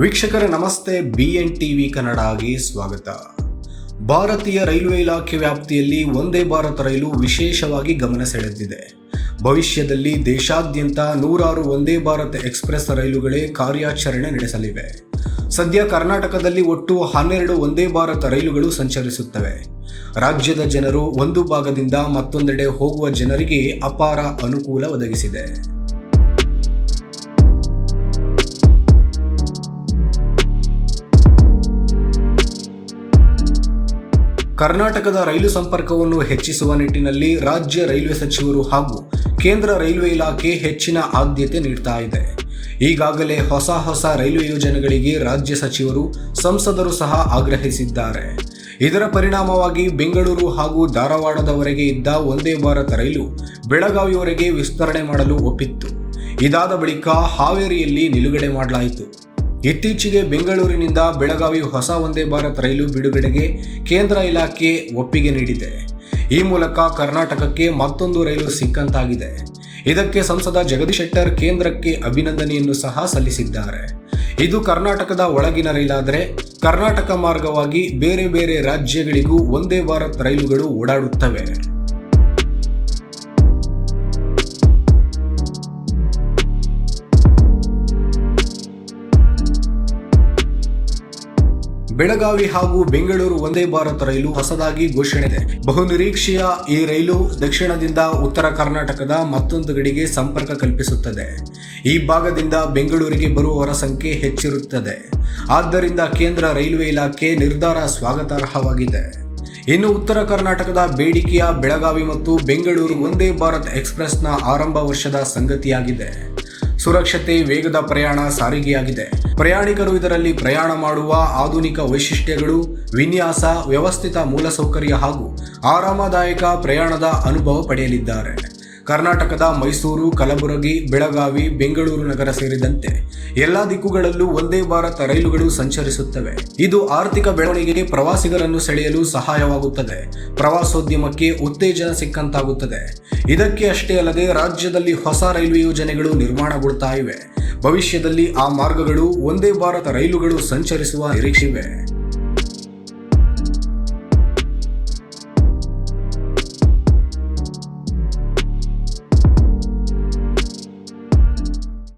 ವೀಕ್ಷಕರೇ, ನಮಸ್ತೆ. B N TV ಕನ್ನಡಗೆ ಸ್ವಾಗತ. ಭಾರತೀಯ ರೈಲ್ವೆ ಇಲಾಖೆ ವ್ಯಾಪ್ತಿಯಲ್ಲಿ ಒಂದೇ ಭಾರತ ರೈಲು ವಿಶೇಷವಾಗಿ ಗಮನ ಸೆಳೆದಿದೆ. ಭವಿಷ್ಯದಲ್ಲಿ ದೇಶಾದ್ಯಂತ ನೂರಾರು ಒಂದೇ ಭಾರತ್ ಎಕ್ಸ್ಪ್ರೆಸ್ ರೈಲುಗಳೇ ಕಾರ್ಯಾಚರಣೆ ನಡೆಸಲಿವೆ. ಸದ್ಯ ಕರ್ನಾಟಕದಲ್ಲಿ ಒಟ್ಟು ಹನ್ನೆರಡು ಒಂದೇ ಭಾರತ ರೈಲುಗಳು ಸಂಚರಿಸುತ್ತವೆ. ರಾಜ್ಯದ ಜನರು ಒಂದು ಭಾಗದಿಂದ ಮತ್ತೊಂದೆಡೆ ಹೋಗುವ ಜನರಿಗೆ ಅಪಾರ ಅನುಕೂಲ ಒದಗಿಸಿದೆ. ಕರ್ನಾಟಕದ ರೈಲು ಸಂಪರ್ಕವನ್ನು ಹೆಚ್ಚಿಸುವ ನಿಟ್ಟಿನಲ್ಲಿ ರಾಜ್ಯ ರೈಲ್ವೆ ಸಚಿವರು ಹಾಗೂ ಕೇಂದ್ರ ರೈಲ್ವೆ ಇಲಾಖೆ ಹೆಚ್ಚಿನ ಆದ್ಯತೆ ನೀಡ್ತಾ ಇದೆ. ಈಗಾಗಲೇ ಹೊಸ ಹೊಸ ರೈಲ್ವೆ ಯೋಜನೆಗಳಿಗೆ ರಾಜ್ಯ ಸಚಿವರು, ಸಂಸದರು ಸಹ ಆಗ್ರಹಿಸಿದ್ದಾರೆ. ಇದರ ಪರಿಣಾಮವಾಗಿ ಬೆಂಗಳೂರು ಹಾಗೂ ಧಾರವಾಡದವರೆಗೆ ಇದ್ದ ಒಂದೇ ಭಾರತ ರೈಲು ಬೆಳಗಾವಿಯವರೆಗೆ ವಿಸ್ತರಣೆ ಮಾಡಲು ಒಪ್ಪಿತ್ತು. ಇದಾದ ಬಳಿಕ ಹಾವೇರಿಯಲ್ಲಿ ನಿಲುಗಡೆ ಮಾಡಲಾಯಿತು. ಇತ್ತೀಚೆಗೆ ಬೆಂಗಳೂರಿನಿಂದ ಬೆಳಗಾವಿ ಹೊಸ ಒಂದೇ ಭಾರತ್ ರೈಲು ಬಿಡುಗಡೆಗೆ ಕೇಂದ್ರ ಇಲಾಖೆ ಒಪ್ಪಿಗೆ ನೀಡಿದೆ. ಈ ಮೂಲಕ ಕರ್ನಾಟಕಕ್ಕೆ ಮತ್ತೊಂದು ರೈಲು ಸಿಕ್ಕಂತಾಗಿದೆ. ಇದಕ್ಕೆ ಸಂಸದ ಜಗದೀಶ್ ಶೆಟ್ಟರ್ ಕೇಂದ್ರಕ್ಕೆ ಅಭಿನಂದನೆಯನ್ನು ಸಹ ಸಲ್ಲಿಸಿದ್ದಾರೆ. ಇದು ಕರ್ನಾಟಕದ ಒಳಗಿನ ರೈಲಾದರೆ ಕರ್ನಾಟಕ ಮಾರ್ಗವಾಗಿ ಬೇರೆ ಬೇರೆ ರಾಜ್ಯಗಳಿಗೂ ಒಂದೇ ಭಾರತ್ ರೈಲುಗಳು ಓಡಾಡುತ್ತವೆ. ಬೆಳಗಾವಿ ಹಾಗೂ ಬೆಂಗಳೂರು ಒಂದೇ ಭಾರತ ರೈಲು ಹೊಸದಾಗಿ ಘೋಷಣೆ ಇದೆ ಬಹುನಿರೀಕ್ಷೆಯ ಈ ರೈಲು ದಕ್ಷಿಣದಿಂದ ಉತ್ತರ ಕರ್ನಾಟಕದ ಮತ್ತೊಂದು ಗಡಿಗೆ ಸಂಪರ್ಕ ಕಲ್ಪಿಸುತ್ತದೆ. ಈ ಭಾಗದಿಂದ ಬೆಂಗಳೂರಿಗೆ ಬರುವವರ ಸಂಖ್ಯೆ ಹೆಚ್ಚಿರುತ್ತದೆ. ಆದ್ದರಿಂದ ಕೇಂದ್ರ ರೈಲ್ವೆ ಇಲಾಖೆ ನಿರ್ಧಾರ ಸ್ವಾಗತಾರ್ಹವಾಗಿದೆ. ಇನ್ನು ಉತ್ತರ ಕರ್ನಾಟಕದ ಬೇಡಿಕೆಯ ಬೆಳಗಾವಿ ಮತ್ತು ಬೆಂಗಳೂರು ಒಂದೇ ಭಾರತ್ ಎಕ್ಸ್ಪ್ರೆಸ್ನ ಆರಂಭ ವರ್ಷದ ಸಂಗತಿಯಾಗಿದೆ. ಸುರಕ್ಷತೆ, ವೇಗದ ಪ್ರಯಾಣ ಸಾರಿಗೆಯಾಗಿದೆ. ಪ್ರಯಾಣಿಕರು ಇದರಲ್ಲಿ ಪ್ರಯಾಣ ಮಾಡುವ ಆಧುನಿಕ ವೈಶಿಷ್ಟ್ಯಗಳು, ವಿನ್ಯಾಸ, ವ್ಯವಸ್ಥಿತ ಮೂಲಸೌಕರ್ಯ ಹಾಗೂ ಆರಾಮದಾಯಕ ಪ್ರಯಾಣದ ಅನುಭವ ಪಡೆಯಲಿದ್ದಾರೆ. ಕರ್ನಾಟಕದ ಮೈಸೂರು, ಕಲಬುರಗಿ, ಬೆಳಗಾವಿ, ಬೆಂಗಳೂರು ನಗರ ಸೇರಿದಂತೆ ಎಲ್ಲಾ ದಿಕ್ಕುಗಳಲ್ಲೂ ಒಂದೇ ಭಾರತ ರೈಲುಗಳು ಸಂಚರಿಸುತ್ತವೆ. ಇದು ಆರ್ಥಿಕ ಬೆಳವಣಿಗೆಗೆ ಪ್ರವಾಸಿಗರನ್ನು ಸೆಳೆಯಲು ಸಹಾಯವಾಗುತ್ತದೆ. ಪ್ರವಾಸೋದ್ಯಮಕ್ಕೆ ಉತ್ತೇಜನ ಸಿಕ್ಕಂತಾಗುತ್ತದೆ. ಇದಕ್ಕೆ ಅಷ್ಟೇ ಅಲ್ಲದೆ ರಾಜ್ಯದಲ್ಲಿ ಹೊಸ ರೈಲ್ವೆ ಯೋಜನೆಗಳು ನಿರ್ಮಾಣಗೊಳ್ತಾ ಇವೆ. ಭವಿಷ್ಯದಲ್ಲಿ ಆ ಮಾರ್ಗಗಳು ಒಂದೇ ಭಾರತ ರೈಲುಗಳು ಸಂಚರಿಸುವ ನಿರೀಕ್ಷೆಯಿವೆ.